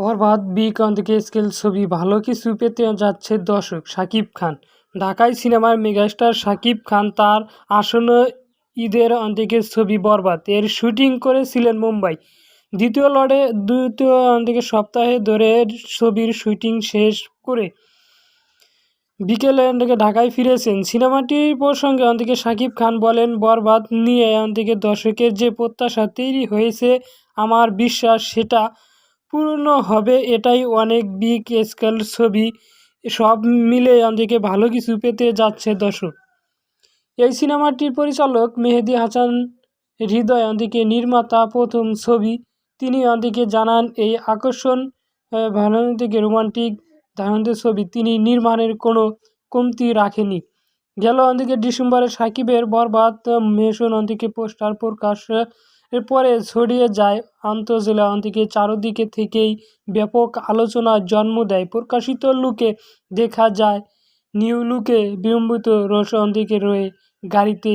বরবাদ Beacon থেকে scale ছবি ভালো কিছু পেতে যাচ্ছে দর্শক শাকিব খান। ঢাকায় সিনেমার মেগাস্টার শাকিব খান তার আসন্ন ঈদের অন্তিকের ছবি বরবাদ। এর শুটিং করেছিলেন মুম্বাই। দ্বিতীয় লড়ে দ্বিতীয় অন্তিকে সপ্তাহে ধরে ছবির শুটিং শেষ করে বিকেলে অন্তিকে ঢাকায় ফিরেছেন। সিনেমাটির প্রসঙ্গে অন্তিকে শাকিব খান বলেন, বরবাদ নিয়ে অন্তিকে দর্শকের যে প্রত্যাশা তৈরি হয়েছে, আমার বিশ্বাস সেটা পূর্ণ হবে, এটাই অনেক বিগ স্কেল ছবি। সব মিলে অন্তিকে ভালো কিছু পেতে যাচ্ছে দর্শক। এই সিনেমাটির পরিচালক মেহেদি হাসান হৃদয় অন্তিকে নির্মাতা প্রথম ছবি। তিনি অন্তিকে জানান, এই আকর্ষণ ভালোদিকে রোমান্টিক ধারণের ছবি তিনি নির্মাণের কোনো কমতি রাখেনি। গেল অন্তিকে ডিসেম্বরে সাকিবের বরবাদ মেশন অন্তিকে পোস্টার প্রকাশ এর পরে ছড়িয়ে যায় আন্তঃজেলা অন্তিকে চারদিকে থেকেই ব্যাপক আলোচনার জন্ম দেয়। প্রকাশিত লুকে দেখা যায়, নিউ লুকে বিলম্বিত রস অন্তিকে রয়ে গাড়িতে